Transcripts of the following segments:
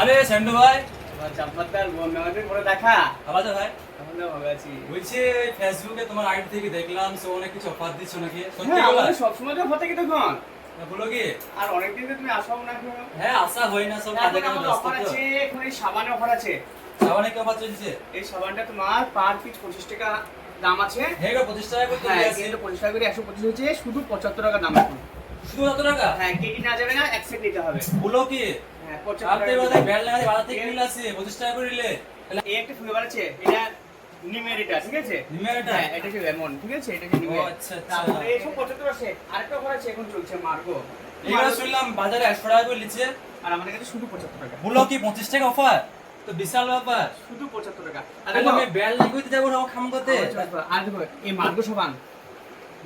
আরে স্যান্ডু ভাই। চাপাতার বন্ধু করে দেখা। আবার ভাই আছি। বলছি ফেসবুকে তোমার আইডি থেকে দেখলাম সে অনেক কিছু অফার দিচ্ছ নাকি? সত্যি হ্যাঁ বলো। সবসময় তো হতে কি তখন। বলো কি? আর অনেকদিন তো তুমি আসাও না হ্যাঁ আশা হয় না সব কাজে ব্যস্ত তো। আছে এখন এই সাবানে অফার আছে। সাবানে কি অফার চলছে? এই সাবানটা তোমার পার পিস পঁচিশ টাকা দাম আছে। হ্যাঁ গো পঁচিশ টাকা করে হ্যাঁ দিয়ে আসি কিন্তু পঁচিশ টাকা করে একশো পঁচিশ হচ্ছে শুধু পঁচাত্তর টাকা দাম এখন শুধু কত টাকা? হ্যাঁ কেজি না যাবে না এক সেট নিতে হবে। বলো কি? আপনি লাগাতে বাজার থেকে কিনলে আসি পঁচিশ টাকা করে নিলে। এই একটা ফ্লেভার আছে এটা নিমের ঠিক আছে? নিমের হ্যাঁ এটা হচ্ছে লেমন ঠিক আছে? এটা হচ্ছে নিমের আচ্ছা, আচ্ছা। তারপরে এইসব পঁচাত্তর আছে আরেকটা অফার আছে এখন চলছে মার্গো এইবার শুনলাম বাজারে একশো টাকা করে নিচ্ছে। আর আমাদের কাছে শুধু পঁচাত্তর টাকা। বলো কি টাকা অফার তো বিশাল ব্যাপার। শুধু পঁচাত্তর টাকা। আর আমি ব্যাট লাগাইতে যাব না খাম করতে আর দেখো এই মার্গো সাবান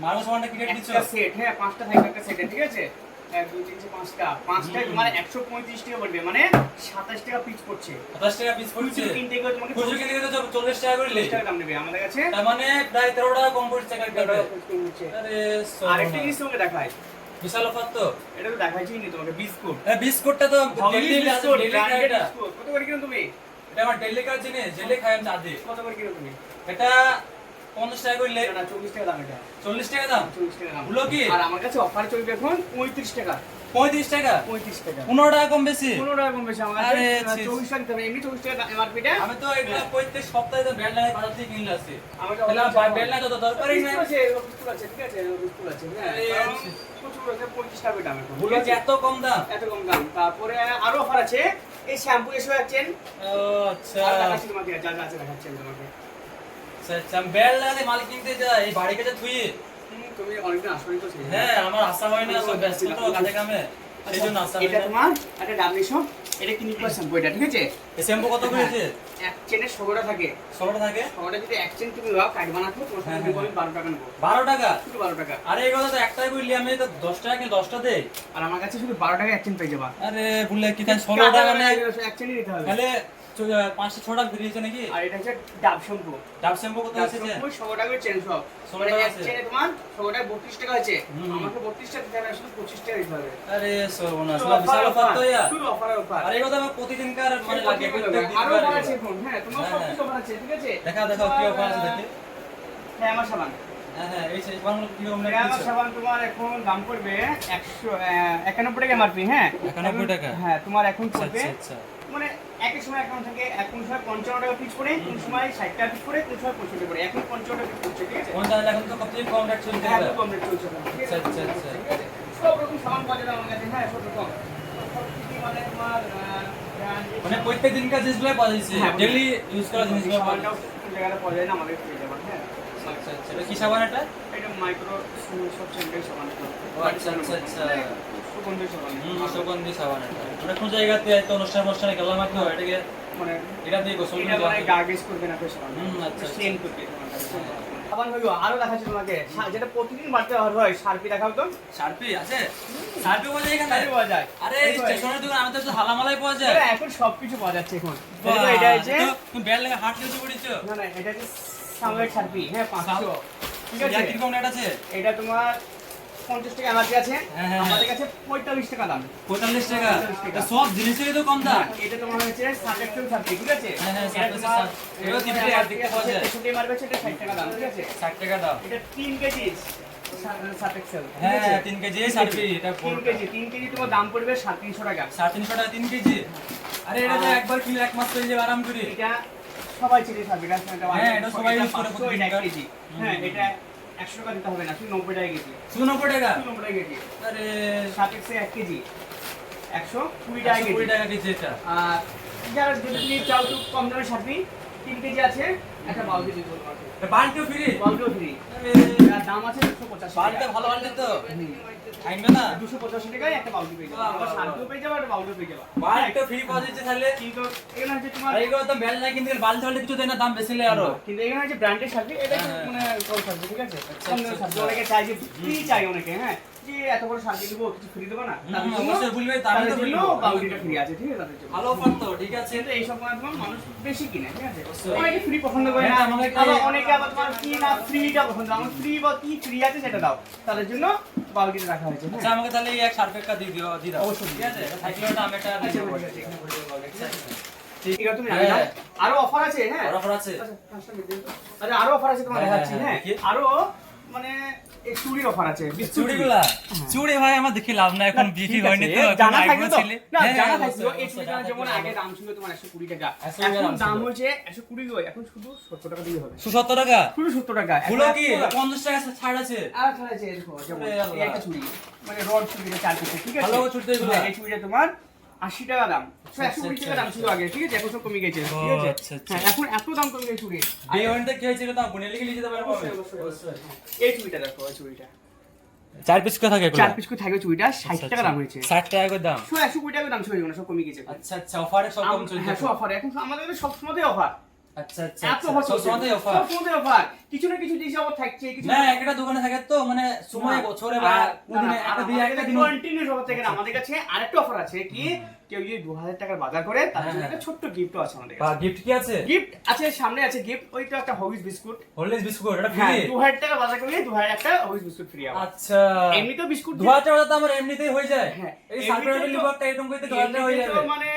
মারো সাবানটা কি রেট দিচ্ছ সেট হ্যাঁ পাঁচটা থাকবে একটা সেটে ঠিক আছে? এক দুই তিন চার পাঁচটা। পাঁচটায় তোমার একশো পঁয়ত্রিশ টাকা পড়বে মানে সাতাশ টাকা পিস পড়ছে। পঞ্চাশ টাকা পিস পড়ছে কিনতে গেলে তোমাকে খুচরো কিনতে গেলে চল্লিশ টাকা করে চল্লিশ টাকা দাম নেবে। আমাদের কাছে তার মানে প্রায় তেরো টাকা কম পড়ছে টাকা টাকা আরে আরেকটা জিনিস তোমাকে দেখায় বিশাল অফার তো। এটা তো দেখাইছি নি তোমাকে বিস্কুট। বিস্কুটটা তো ডেলি বিস্কুট। কত করে কিনো তুমি? এটা আমার ডেলি কাজ জিনিস ডেলি খাই আমি চাঁদি কত করে কিনো তুমি? এটা পঞ্চাশ টাকা করলে এটা চল্লিশ টাকা দাম এটা। চল্লিশ টাকা দাম? চল্লিশ টাকা দাম। হলো কি? আর আমার কাছে অফার চলবে এখন পঁয়ত্রিশ টাকা। পঁয়ত্রিশ টাকা? পঁয়ত্রিশ টাকা। পনেরো টাকা কম বেশি? পনেরো টাকা কম বেশি আমার আরে। চল্লিশ টাকা হবে এমনি চল্লিশ টাকা এমআরপিটা আমি তো এগুলো প্রত্যেক সপ্তাহে তো লাগাই বাজার থেকে কিনলে আসি। আমার লাগা তো দরকারই নাই। আছে বিস্কুট আছে ঠিক আছে বিস্কুট আছে হ্যাঁ। প্রচুর আছে পঁয়ত্রিশ টাকা দাম এখন এত কম দাম? এত কম দাম। তারপরে আরও অফার আছে এই শ্যাম্পু এসে যাচ্ছেন আচ্ছা। তোমাকে যা যা আছে দেখাচ্ছেন তোমাকে। আচ্ছা আচ্ছা আমি ব্যাট লাগাতে মাল কিনতে যাই বাড়ি কাছে থুই। তুমি অনেকদিন তো হ্যাঁ আমার আশা হয় না সব ব্যস্ত তো কাজে কামে সেই জন্য আশা এটা তোমার? একটা ডাবলি শপ এটা কিনি প্লাস শ্যাম্পু এটা ঠিক আছে? এই শ্যাম্পু কত করেছে এক থাকে। থাকে? যদি চেন তুমি দাও কাট বানাতো তোমার হ্যাঁ, সাথে আমি বারো টাকা নেব। বারো টাকা? শুধু বারো টাকা। আরে এই কথা তো একটাই বললি আমি তো দশ টাকা কিনে দশটা দেই। আর আমার কাছে শুধু বারো টাকা এক চেন পেয়ে যাবা। আরে বললে কি তাই টাকা নেই? এক চেনই নিতে হবে। তাহলে পাঁচটা ছ টাকা বেরিয়েছে নাকি? আর এটা হচ্ছে ডাব শ্যাম্পু ডাব শ্যাম্পু কত এসেছে শ্যাম্পু ষোলো টাকা চেন সব মানে এক আছে। চেনে তোমার ষোলো টাকা বত্রিশ টাকা আছে আমাকে বত্রিশ টাকা দিতে হবে শুধু পঁচিশ টাকা দিতে হবে। আরে সর্বনাশ না, বিশাল অফার তো ইয়া। শুধু offer, offer। আরে কথা আমার প্রতিদিনকার মানে লাগে আরও করে আছে। এখন, হ্যাঁ, তোমার সব। কিছু offer আছে, ঠিক আছে? দেখাও দেখাও কি অফার আছে দেখি। হ্যাঁ, আমার সাবান। হ্যাঁ হ্যাঁ হ্যাঁ, তোমার এখন পড়বে 100, আহ, 91 টাকা MRP, হ্যাঁ? 91 টাকা? হ্যাঁ, তোমার এখন পড়বে, একই সময় এখন থেকে এখন সময় 55 টাকা পিস পড়ে, কোন সময় 60 টাকা পিস পড়ে, কোন সময় 65 পড়ে। এখন 55 টাকা পিস পড়ছে, ঠিক আছে? কোন জায়গায় এখন তো সবচেয়ে কম রেট চলছে হ্যাঁ, একদম কম rate চলছে? আচ্ছা, আচ্ছা, আচ্ছা। সব রকম সাবান পাওয়া যাবে আমার কাছে, হ্যাঁ, সব রকম। মানে তোমার, মানে প্রত্যেক দিনকার জিনিসগুলো পাওয়া যাচ্ছে হ্যাঁ, ডেইলি ইউজ করা জিনিসগুলো পাওয়া যাচ্ছে কোন পাওয়া যায় না আমাদের পেয়ে যাবেন, হ্যাঁ? আচ্ছা আচ্ছা কি সাবান এটা এটা মাইক্রো সব সেন্টার সাবান আচ্ছা, আচ্ছা, আচ্ছা। সুগন্ধি সাবান হুম সুগন্ধি সাবান এটা। অনেক কোন জায়গাতে তো অনুষ্ঠান অনুষ্ঠানে গেলাম আর হয়, এটাকে মানে এটা দিয়ে গোসল করে মানে গার্গেজ করবে না তো হুম, আচ্ছা, আচ্ছা। করবে সাবান হইব আরও দেখাচ্ছি তোমাকে। যেটা প্রতিদিন বাড়তে হয় হয় সার্পি দেখাও তো। শার্পি আছে? শার্পি পাওয়া এখানে? সার্পি পাওয়া যায়। আরে স্টেশনের দোকান আমি তো হালামালাই পাওয়া যায়। এখন সবকিছু পাওয়া যাচ্ছে এখন। এটা হচ্ছে তুমি ব্যাট লাগা হাট কিছু পড়েছো? না না এটা হচ্ছে সামনের সার্পি হ্যাঁ পাঁচশো। ঠিক আছে? রেট আছে? এটা তোমার পঞ্চাশ টাকা এমআরপি আছে আমাদের কাছে পঁয়তাল্লিশ টাকা দাম। পঁয়তাল্লিশ টাকা? 45 টাকা। তা সব জিনিসেরই তো কম দাম। এটা তোমার হচ্ছে ষাট একশো সার্পি ঠিক আছে? এটা 60 তোমার এগুলো তিনটে আর দেখতে পাওয়া যায়। তেষট্টি মারবে সেটা ষাট টাকা দাম ঠিক আছে? ষাট টাকা দাম এটা তিন কেজি হ্যাঁ তিন কেজি শার্পি এটা তিন কেজি তিন কেজি তোমার দাম পড়বে সাড়ে তিনশো টাকা। সাড়ে তিনশো টাকা তিন কেজি? আরে এটা তো একবার কিনলে এক মাস চলে যাবে আরাম করে। এটা সবাই চিনি খাবে সবাই করে হ্যাঁ এটা একশো টাকা দিতে হবে না শুধু নব্বই টাকা কেজি। শুধু নব্বই টাকা? শুধু নব্বই টাকা কেজি। আরে। সাপেক্ষে এক কেজি। একশো কুড়ি টাকা কুড়ি টাকা কেজি এটা। আর যারা যদি চাও তো কম দামে সারবি। তিন কেজি আছে একটা দিয়ে দেবো তোমাকে ফ্রি? বালতিও ফ্রি। আরে দাম আছে দুশো পঁচাশি বালতিটা ভালো বালতি তো। আইনবে না? দুশো পঁচাশি টাকায় একটা বালতি পেয়ে যাবে। আবার শান্তিও পেয়ে যাবে একটা বালতিও পেয়ে যাবে। বালতিটা ফ্রি পাওয়া যাচ্ছে তাহলে। কিন্তু এখানে হচ্ছে তোমার আর তো বেল নাই কিন্তু বালতি বালতি কিছু দেয় না দাম বেশি নেই আরও। কিন্তু এখানে হচ্ছে ব্র্যান্ডেড সার্ভিস এটা হ্যাঁ। মানে কম সার্ভিস ঠিক আছে? আচ্ছা, আচ্ছা, আচ্ছা। অনেকে চাই যে ফ্রি চাই অনেকে হ্যাঁ? যে এত বড় সার্ভিস দিব কিছু ফ্রি দেবো না অবশ্যই বলবে, তাহলে তো ফ্রি আছে ঠিক আছে ভালো অফার তো ঠিক আছে। কিন্তু এই সব তোমার মানুষ বেশি কিনে ঠিক আছে? অনেকে ফ্রি পছন্দ করে না হ্যাঁ, আমাকে- আবার অনেকে আবার তোমার কি না ফ্রিটা পছন্দ আমার ফ্রি বা কি ফ্রি আছে সেটা দাও। তাদের জন্য বাউন্ডিটা রাখা হয়েছে আচ্ছা হ্যাঁ আমাকে তাহলে এই এক সার্ফেক্কা দিয়ে দিও দিয়ে দাও। অবশ্যই। ঠিক আছে? সাইকেলটা আমি একটা দিয়ে আচ্ছা, দেবো। ঠিক আছে, ঠিক আছে? তুমি হ্যাঁ। আরও অফার আছে হ্যাঁ। আর আছে? আচ্ছা। আচ্ছা আরও অফার আছে তোমার দেখাচ্ছি হ্যাঁ আরও মানে এই চুড়ির অফার আছে চুড়িগুলা চুড়ি ভাই আমার দেখি লাভ না এখন বিক্রি হয়নি তো জানা থাকবে তো? না, হ্যাঁ, জানা থাকবে। এই চুড়িটা যেমন আগে দাম ছিল তোমার 120 টাকা। এখন দাম দাম হয়েছে 120 করে, এখন শুধু 70 টাকা দিলেই হবে। 70 টাকা শুধু 70 টাকা। ফুলো কি এত- পঞ্চাশ টাকা ছাড় আছে আর যেমন একটা চুড়ি, মানে রড চুড়িটা চার পিসের, ঠিক আছে? ভালো চুড়ি তো এগুলো। হ্যাঁ, এই চুড়িটা তোমার 80 টাকা দাম। আচ্ছা, 120 টাকা দাম ছিল আগে, ঠিক আছে? এখন সব কমে গেছে, ঠিক আছে? আচ্ছা, আচ্ছা। হ্যাঁ, এখন এত দাম কমে গেছে চুড়ির। আর বিয়ে কি হয়েছিল তা বোনের লিখে লিখে দিতে পারব অবশ্যই, অবশ্যই, অবশ্যই। এই চুড়িটা দেখো, এই চুড়িটা। চার পিস করে থাকে চার পিস করে থাকবে চুড়িটা, 60 টাকা দাম হয়েছে। 60 টাকা করে দাম সব 120 টাকা দাম ছিল সব কমে গেছে। আচ্ছা আচ্ছা অফারে সব কম চলছে হ্যাঁ, এখন আমাদের সবসময় সব offer। আচ্ছা আচ্ছা আচ্ছা অফার। কিছু না কিছু থাকছে কিছু না একটা দোকানে থাকে তো মানে সময় বছরে বা একটা দিন না। আমাদের কাছে আরেকটা অফার আছে কি কেউ যদি দু হাজার টাকার বাজার করে তার জন্য হ্যাঁ, একটা ছোট্ট গিফটও আছে আমাদের কাছে। গিফট কি আছে? গিফট আছে সামনে আছে গিফট ওই তো একটা হবিস বিস্কুট হরলিক্স বিস্কুট এটা হ্যাঁ ফ্রি দু হাজার টাকা বাজার করলে দু হাজার একটা হবিস বিস্কুট ফ্রি আচ্ছা। এমনিতেও বিস্কুট দু হাজার টাকা তো আমার এমনিতেই হয়ে যায়। হ্যাঁ, এই সার্কুলার তো- লিভারটা এরকম করতে দু হাজার হয়ে যাবে। মানে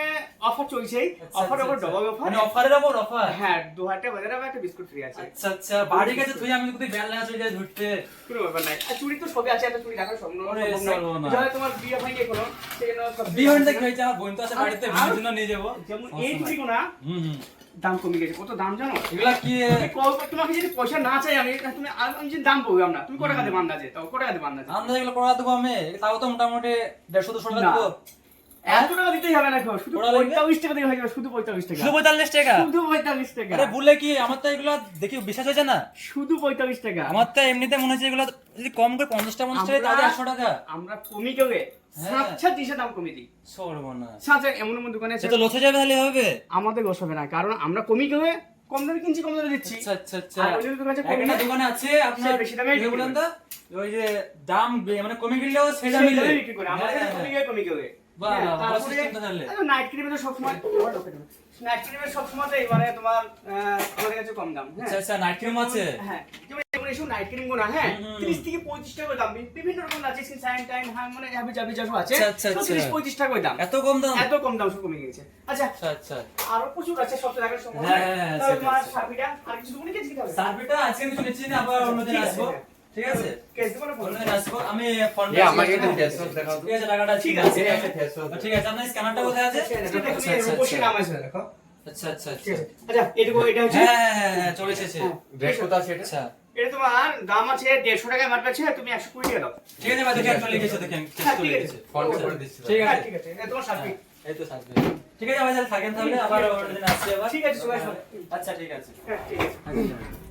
অফার চলছেই। অফার ওপর। ডবল অফার মানে অফারের ওপর অফার হ্যাঁ দু হাজার টাকা বাজারে একটা বিস্কুট ফ্রি আছে। আচ্ছা আচ্ছা। বাড়ি গেছে তুই আমি যদি বেল লাগা চলে যাই ঘুরতে। কোনো ব্যাপার নাই। আর চুড়ি তো সবই আছে একটা চুড়ি রাখার সম্ভব নয়। তোমার বিয়ে হয়নি এখনও সেজন্য বিয়ে হয়ে দেখে হয়েছে? বোন তো আছে বাড়িতে বিয়ের জন্য নিয়ে যাব। যেমন এই। চুড়িগুলো হুম হুম। দাম কমে গেছে। কত দাম জানো? এগুলা কি তোমাকে যদি পয়সা না চাই আমি তুমি আর- আমি যদি দাম পাবো না তুমি কত টাকা দেবে আন্দাজে তাও কত টাকা দেবে আন্দাজে আন্দাজ এগুলো করা দেবো আমি। তাও তো মোটামুটি দেড়শো দুশো টাকা দেবো। এত টাকা দিতেই হবে না শুধু পঁয়তাল্লিশ টাকা দিয়ে হয়ে যাবে শুধু পঁয়তাল্লিশ টাকা। শুধু পঁয়তাল্লিশ টাকা? শুধু পঁয়তাল্লিশ টাকা। আরে বলে কি আমার তো এগুলো দেখি বিশ্বাস হয়েছে না? শুধু পঁয়তাল্লিশ টাকা। আমার তো এমনিতে মনে হচ্ছে এগুলো যদি কম করে পঞ্চাশ পঞ্চাশ টাকা তাহলে একশো টাকা। আমরা কমি কেউ হ্যাঁ। দাম কমিয়ে দিই। সর্বনাশ। এমন এমন দোকানে আছে। তো লসে যাবে তাহলে হবে? আমাদের লস হবে না কারণ আমরা কমি কেউ কম দামে কিনছি কম দামে দিচ্ছি। আচ্ছা আচ্ছা আচ্ছা। দোকানে আছে কমে একটা দোকানে আছে আপনার বেশি দামে বলেন তো ওই যে দাম মানে কমে গেলেও সেটা সেই দামে বিক্রি করে। আমাদের হ্যাঁ, কমি হ্যাঁ। কেউ কমি কেউ তো। নাইট ক্রিমে তো সবসময় নাইট ক্রিমে সবসময়তেই মানে তোমার আমাদের কাছে কম দাম হ্যাঁ। আচ্ছা আচ্ছা নাইট ক্রিম আছে? হ্যাঁ এইসব নাইট ক্রিমগুলো হ্যাঁ। তিরিশ থেকে পঁয়ত্রিশ টাকা দাম। বিভিন্ন রকম আছে সাইন টাইন হ্যাঁ মানে জাবি আছে আচ্ছা, আচ্ছা, আচ্ছা। তিরিশ পঁয়ত্রিশ টাকা দাম। এত কম দাম? এত কম দাম সব কমে গেছে আচ্ছা আচ্ছা আচ্ছা। আরও প্রচুর আছে সব হ্যাঁ, হ্যাঁ, হ্যাঁ, তোমার আর কিছু মনে গেছে সার্ভিটা আজকে কিছু নিচ্ছি না আবার অন্যদিন আসব? হ্যাঁ। ঠিক আছে? কেস দেবো না আমি ফোন এ আমাকে একটা face দেখাও ঠিক আছে টাকাটা ঠিক ঠিক আছে, আছে। একটা face ঠিক আছে আপনার স্ক্যানারটা কোথায় আছে? আচ্ছা, আচ্ছা, রূপসী আচ্ছা। নাম আছে দেখো। আচ্ছা আচ্ছা ঠিক আচ্ছা আছে। আচ্ছা এটুকু এটা হচ্ছে হ্যাঁ হ্যাঁ হ্যাঁ, হ্যাঁ চলে এসেছে। হ্যাঁ। কোথা আছে। এটা? আচ্ছা। এটা তোমার দাম আছে দেড়শো টাকায় মাত্র আছে তুমি একশো কুড়ি টাকা দাও। ঠিক আছে দেখে চলে গেছে দেখেন হ্যাঁ, ঠিক আছে। ফোন করে দিচ্ছি ঠিক হ্যাঁ আছে ঠিক আছে তোমার সার্ফি এই তো সার্ভিস ঠিক আছে ভাই থাকেন তাহলে আবার অন্যদিন আসছি আবার। ঠিক আছে, আচ্ছা ঠিক আছে। হ্যাঁ ঠিক আছে। আচ্ছা।